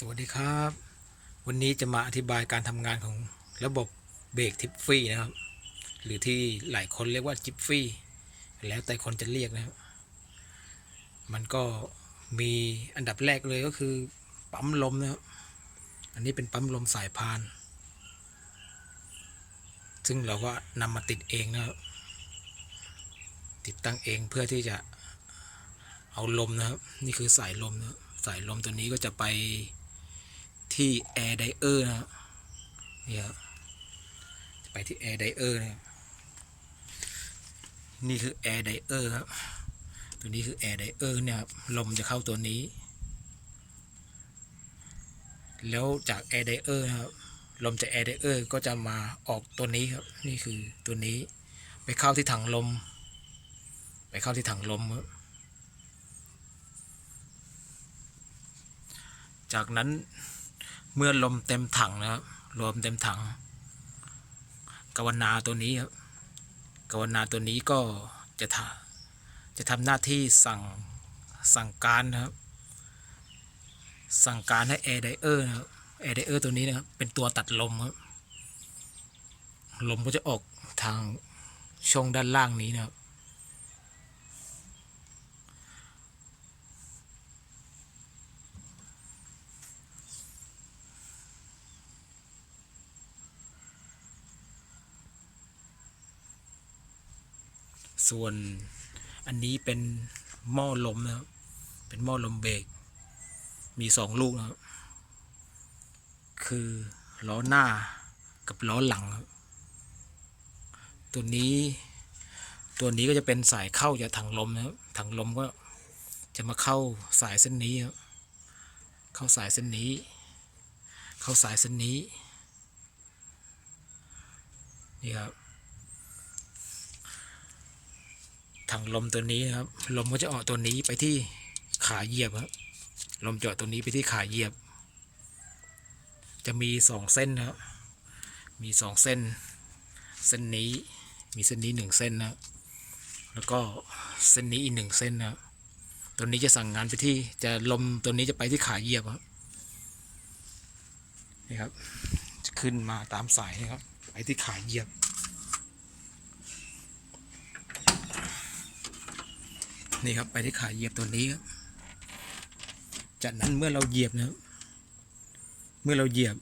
สวัสดีครับ วันนี้จะมาอธิบายการทำงานของระบบเบรกทิปฟี่นะครับ หรือที่หลายคนเรียกว่าจิปฟี่ แล้วแต่คนจะเรียกนะครับ มันก็มีอันดับแรกเลยก็คือ ปั๊มลมนะครับ อันนี้เป็นปั๊มลมสายพาน ซึ่งเราก็นำมาติดเองนะครับ ติดตั้งเองเพื่อที่จะเอาลมนะครับ นี่คือสายลมนะครับสายลมตัวนี้ก็จะไป ที่แอร์ไดเออร์นะครับเนี่ยครับจะไปที่แอร์ไดเออร์นะนี่คือแอร์ไดเออร์ครับ ตัวนี้คือแอร์ไดเออร์เนี่ยครับลมจะเข้าตัวนี้ แล้วจากแอร์ไดเออร์นะครับลมจากแอร์ไดเออร์ก็จะมาออกตัวนี้ครับ นี่คือตัวนี้ ไปเข้าที่ถังลม ไปเข้าที่ถังลมครับจากนั้น เมื่อลมเต็มถังนะครับลมเต็มถังกวนาตัวนี้ครับกวนาตัวนี้ก็จะทำจะทำหน้าที่สั่งสั่งการนะครับ สั่งการให้แอร์ไดเออร์นะครับแอร์ไดเออร์ตัวนี้นะครับ เป็นตัวตัดลมครับ ลมก็จะออกทางช่องด้านล่างนี้นะครับ ส่วนอันนี้เป็นหม้อลมนะครับ เป็นหม้อลมเบรก มีสองลูกนะครับ คือล้อหน้ากับล้อหลังครับ ตัวนี้ ตัวนี้ก็จะเป็นสายเข้าจากถังลมนะครับ ถังลมก็จะมาเข้าสายเส้นนี้ครับ เข้าสายเส้นนี้ เข้าสายเส้นนี้ นี่ครับ ถังลมตัวนี้นะครับ ลมก็จะออกตัวนี้ไปที่ขาเหยียบครับ ลมเจาะตัวนี้ไปที่ขาเหยียบ จะมีสองเส้นนะครับ มีสองเส้น เส้นนี้ มีเส้นนี้หนึ่งเส้นนะครับแล้วก็เส้นนี้อีกหนึ่งเส้นนะครับตัวนี้จะสั่งงานไปที่ จะลมตัวนี้จะไปที่ขาเหยียบครับ นี่ครับ จะขึ้นมาตามสายนะครับ ไปที่ขาเหยียบ นี่ครับไปที่ขาเหยียบตัวนี้ครับจากนั้นเมื่อเราเหยียบนะครับเมื่อเราเหยียบ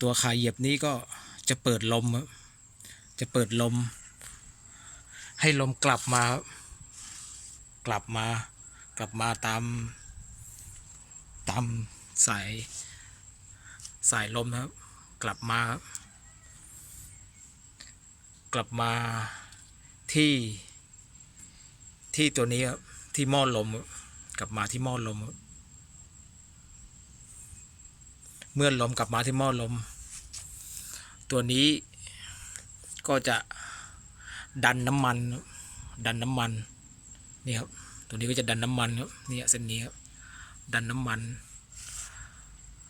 ตัวขาเหยียบนี้ก็จะเปิดลมครับจะเปิดลม ให้ลมกลับมาครับกลับมา กลับมาตาม ตามสายสายลมนะครับ กลับมา กลับมาที่ ที่ตัวนี้ที่หม้อลมกลับมาที่หม้อลม เมื่อลมกลับมาที่หม้อลม ตัวนี้ก็จะดันน้ำมัน ดันน้ำมันนี่ครับตัวนี้ก็จะดันน้ำมันครับนี่เส้นนี้ครับดันน้ำมัน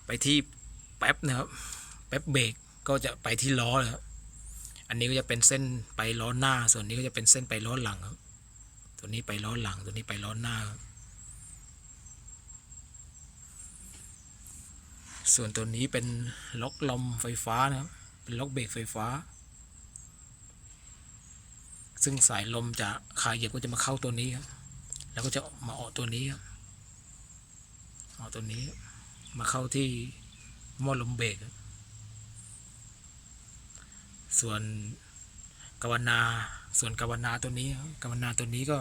ไปที่แป๊บนะครับแป๊บเบรกก็จะไปที่ล้อเลยครับอันนี้ก็จะเป็นเส้นไปล้อหน้า ส่วนนี้ก็จะเป็นเส้นไปล้อหลังครับ ตัวนี้ไปล้อหลัง ตัวนี้ไปล้อหน้า ส่วนตัวนี้เป็นล็อกลมไฟฟ้านะครับ เป็นล็อกเบรกไฟฟ้า ซึ่งสายลมจากขาเหยียบก็จะมาเข้าตัวนี้ครับ แล้วก็จะมาออกตัวนี้ครับออกตัวนี้ มาเข้าที่หม้อลมเบรกส่วน กวนา ส่วนกวนาตัวนี้ครับกวนาตัวนี้ก็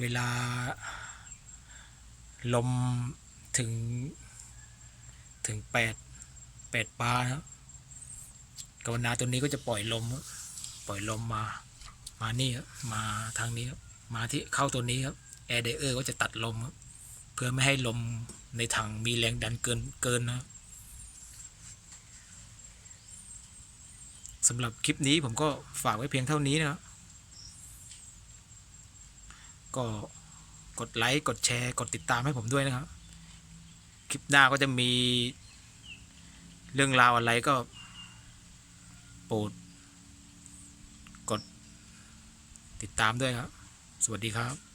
เวลา ลมถึงถึงแปดแปดปาครับกวนาตัวนี้ก็จะปล่อยลม ปล่อยลมมา มานี่ครับมาทางนี้ครับมาที่เข้าตัวนี้ครับแอร์ไดเออร์ก็จะตัดลมครับเพื่อไม่ให้ลมในถังมีแรงดันเกินเกินนะครับ สำหรับคลิปนี้ผมก็ฝากไว้เพียงเท่านี้นะครับ ก็กดไลค์ กดแชร์ กดติดตามให้ผมด้วยนะครับ คลิปหน้าก็จะมีเรื่องราวอะไรก็โปรดกดติดตามด้วยครับ สวัสดีครับ